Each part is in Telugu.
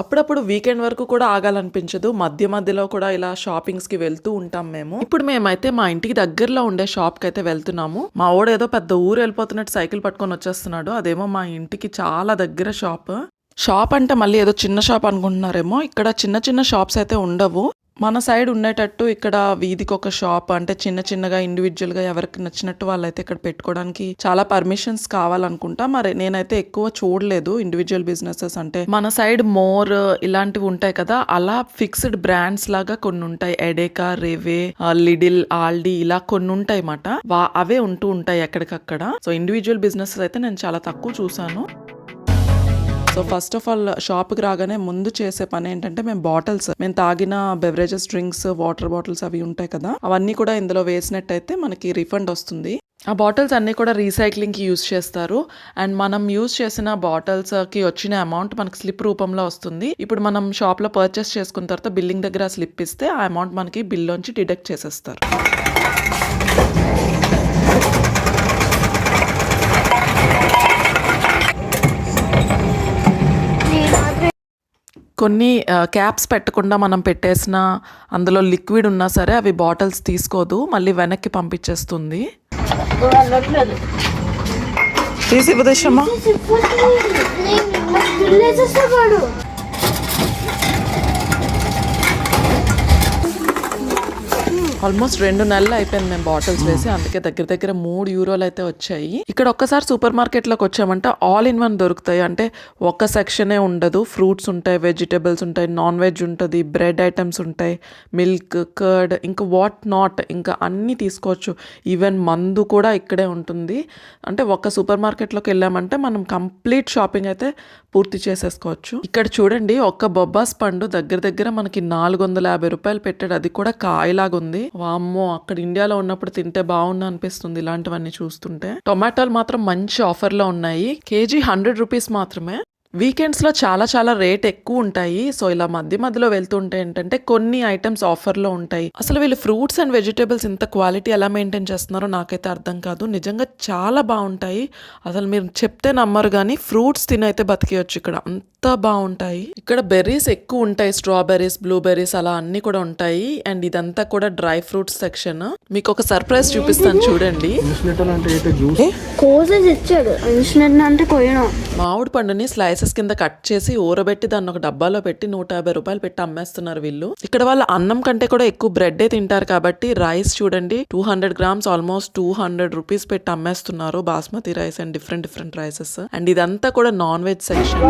అప్పుడప్పుడు వీకెండ్ వరకు కూడా ఆగాలనిపించదు. మధ్య మధ్యలో కూడా ఇలా షాపింగ్స్కి వెళ్తూ ఉంటాం మేము. ఇప్పుడు మేమైతే మా ఇంటికి దగ్గరలో ఉండే షాప్కి అయితే వెళ్తున్నాము. మా ఓడ ఏదో పెద్ద ఊరు వెళ్ళిపోతున్నట్టు సైకిల్ పట్టుకొని వచ్చేస్తున్నాడు. అదేమో మా ఇంటికి చాలా దగ్గర షాప్. షాప్ అంటే మళ్ళీ ఏదో చిన్న షాప్ అనుకుంటున్నారేమో. ఇక్కడ చిన్న చిన్న షాప్స్ అయితే ఉండవు. మన సైడ్ ఉండేటట్టు ఇక్కడ వీధికి ఒక షాప్ అంటే చిన్న చిన్నగా ఇండివిజువల్గా ఎవరికి నచ్చినట్టు వాళ్ళైతే ఇక్కడ పెట్టుకోవడానికి చాలా పర్మిషన్స్ కావాలనుకుంటా. మరి నేనైతే ఎక్కువ చూడలేదు ఇండివిజువల్ బిజినెసెస్ అంటే. మన సైడ్ మోర్ ఇలాంటివి ఉంటాయి కదా అలా ఫిక్స్డ్ బ్రాండ్స్ లాగా కొన్ని ఉంటాయి. ఎడేకా రేవే లిడిల్ ఆల్డీ ఇలా కొన్ని ఉంటాయి అన్నమాట వా- అవే ఉంటూ ఉంటాయి ఎక్కడికక్కడ. సో ఇండివిజువల్ బిజినెసెస్ అయితే నేను చాలా తక్కువ చూసాను సో ఫస్ట్ ఆఫ్ ఆల్ షాప్కి రాగానే ముందు చేసే పని ఏంటంటే మేము బాటిల్స్ మేము తాగిన బెవరేజెస్ డ్రింక్స్ వాటర్ బాటిల్స్ అవి ఉంటాయి కదా అవన్నీ కూడా ఇందులో వేసినట్టయితే మనకి రిఫండ్ వస్తుంది. ఆ బాటిల్స్ అన్నీ కూడా రీసైక్లింగ్కి యూస్ చేస్తారు. అండ్ మనం యూజ్ చేసిన బాటిల్స్కి వచ్చిన అమౌంట్ మనకి స్లిప్ రూపంలో వస్తుంది. ఇప్పుడు మనం షాప్లో పర్చేస్ చేసుకున్న తర్వాత బిల్లింగ్ దగ్గర స్లిప్ ఇస్తే ఆ అమౌంట్ మనకి బిల్లోంచి డిడక్ట్ చేసేస్తారు. కొన్ని క్యాప్స్ పెట్టకుండా మనం పెట్టేసిన అందులో లిక్విడ్ ఉన్నా సరే అవి బాటిల్స్ తీసుకోదు మళ్ళీ వెనక్కి పంపించేస్తుంది. తీసి ఉపదేశమ్మా ఆల్మోస్ట్ రెండు నెలలు అయిపోయింది మేము బాటిల్స్ వేసి అందుకే దగ్గర దగ్గర మూడు యూరోలు అయితే వచ్చాయి. ఇక్కడ ఒక్కసారి సూపర్ మార్కెట్లోకి వచ్చామంటే ఆల్ ఇన్ వన్ దొరుకుతాయి. అంటే ఒక సెక్షనే ఉండదు. ఫ్రూట్స్ ఉంటాయి వెజిటేబుల్స్ ఉంటాయి నాన్ వెజ్ ఉంటుంది బ్రెడ్ ఐటమ్స్ ఉంటాయి మిల్క్ కర్డ్ ఇంకా వాట్ నాట్ ఇంకా అన్నీ తీసుకోవచ్చు. ఈవెన్ మందు కూడా ఇక్కడే ఉంటుంది. అంటే ఒక సూపర్ మార్కెట్లోకి వెళ్ళామంటే మనం కంప్లీట్ షాపింగ్ అయితే పూర్తి చేసేసుకోవచ్చు. ఇక్కడ చూడండి ఒక్క బొబ్బాస్ పండు దగ్గర దగ్గర మనకి నాలుగు వందల యాభై రూపాయలు పెట్టాడు. అది కూడా కాయలాగా ఉంది. వామ్మో అక్కడ ఇండియాలో ఉన్నప్పుడు తింటే బాగుండు అనిపిస్తుంది ఇలాంటివన్నీ చూస్తుంటే. టొమాటోలు మాత్రం మంచి ఆఫర్లో ఉన్నాయి. కేజీ హండ్రెడ్ రూపీస్ మాత్రమే. వీకెండ్స్లో చాలా చాలా రేట్ ఎక్కువ ఉంటాయి. సో ఇలా మధ్య మధ్యలో వెళ్తుంటే ఏంటంటే కొన్ని ఐటమ్స్ ఆఫర్లో ఉంటాయి. అసలు వీళ్ళు ఫ్రూట్స్ అండ్ వెజిటేబుల్స్ ఇంత క్వాలిటీ ఎలా మెయింటైన్ చేస్తున్నారో నాకైతే అర్థం కాదు. నిజంగా చాలా బాగుంటాయి. అసలు మీరు చెప్తే నమ్మరు కానీ ఫ్రూట్స్ తినైతే బతికేయచ్చు ఇక్కడ. అంత బాగుంటాయి. ఇక్కడ బెర్రీస్ ఎక్కువ ఉంటాయి. స్ట్రాబెర్రీస్ బ్లూబెర్రీస్ అలా అన్ని కూడా ఉంటాయి. అండ్ ఇదంతా కూడా డ్రై ఫ్రూట్స్ సెక్షన్. మీకు ఒక సర్ప్రైజ్ చూపిస్తాను చూడండి. అంటే ఏంటో? జ్యూస్? కోసెస్ ఇచ్చాడు. ఇన్స్టెంట్ అంటే కొయ్యడం. మామిడి పండుని స్లైసెస్ కింద కట్ చేసి ఊరబెట్టి దాన్ని ఒక డబ్బాలో పెట్టి నూట యాభై రూపాయలు పెట్టి అమ్మేస్తున్నారు వీళ్ళు. ఇక్కడ వాళ్ళు అన్నం కంటే కూడా ఎక్కువ బ్రెడ్ తింటారు కాబట్టి రైస్ చూడండి two hundred grams almost two hundred rupees పెట్టి అమ్మేస్తున్నారు basmati rice and different different rices and ఇదంతా కూడా నాన్ వెజ్ సెక్షన్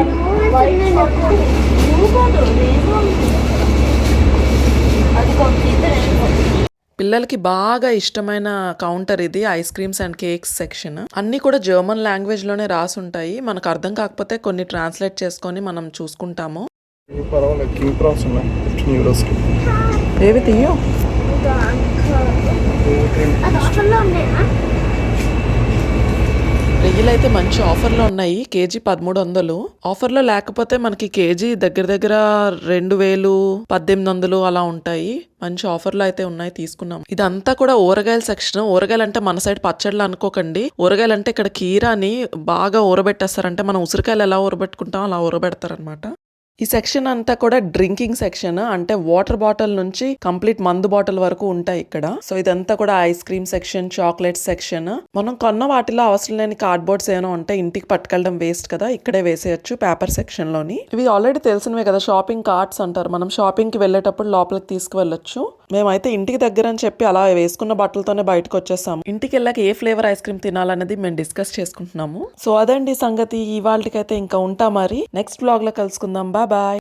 పిల్లలకి బాగా ఇష్టమైన కౌంటర్ ఇది ice creams and cakes section. అన్ని కూడా జర్మన్ లాంగ్వేజ్లోనే రాసి ఉంటాయి మనకు అర్థం కాకపోతే కొన్ని ట్రాన్స్లేట్ చేసుకొని మనం చూసుకుంటాము. ఏవి తీయో? రొయ్యలు అయితే మంచి ఆఫర్లో ఉన్నాయి. కేజీ పదమూడు వందలు. ఆఫర్లో లేకపోతే మనకి కేజీ దగ్గర దగ్గర రెండు వేలు పద్దెనిమిది వందలు అలా ఉంటాయి. మంచి ఆఫర్లు అయితే ఉన్నాయి తీసుకున్నాం. ఇదంతా కూడా ఊరగాయల సెక్షన్. ఊరగాయలు అంటే మన సైడ్ పచ్చళ్ళు అనుకోకండి. ఊరగాయలు అంటే ఇక్కడ కీరాని బాగా ఊరబెట్టేస్తారంటే. మనం ఉసిరికాయలు ఎలా ఊరబెట్టుకుంటాం అలా ఊరబెడతారనమాట. ఈ సెక్షన్ అంతా కూడా డ్రింకింగ్ సెక్షన్ అంటే వాటర్ బాటిల్ నుంచి కంప్లీట్ మందు బాటిల్ వరకు ఉంటాయి ఇక్కడ. సో ఇదంతా కూడా ice cream section chocolate section మనం కొన్న వాటిలో అవసరం లేని కార్డ్బోర్డ్స్ ఏమైనా ఉంటే ఇంటికి పట్టుకెళ్ళడం వేస్ట్ కదా. ఇక్కడే వేసేయచ్చు పేపర్ సెక్షన్లోని. ఇవి ఆల్రెడీ తెలిసినవే కదా షాపింగ్ కార్ట్స్ అంటారు. మనం షాపింగ్కి వెళ్ళేటప్పుడు లోపలికి తీసుకువెళ్ళొచ్చు. మేమైతే ఇంటికి దగ్గర అని చెప్పి అలా వేసుకున్న బట్టలతోనే బయటకు వచ్చేసాము ఇంటికి వెళ్ళాక ఏ ఫ్లేవర్ ఐస్ క్రీమ్ తినాలనేది మేము డిస్కస్ చేసుకుంటున్నాము. సో అదండి సంగతి. ఇవాళకైతే ఇంకా ఉంటా మరి. నెక్స్ట్ బ్లాగ్లో కలుసుకుందాం. Bye bye.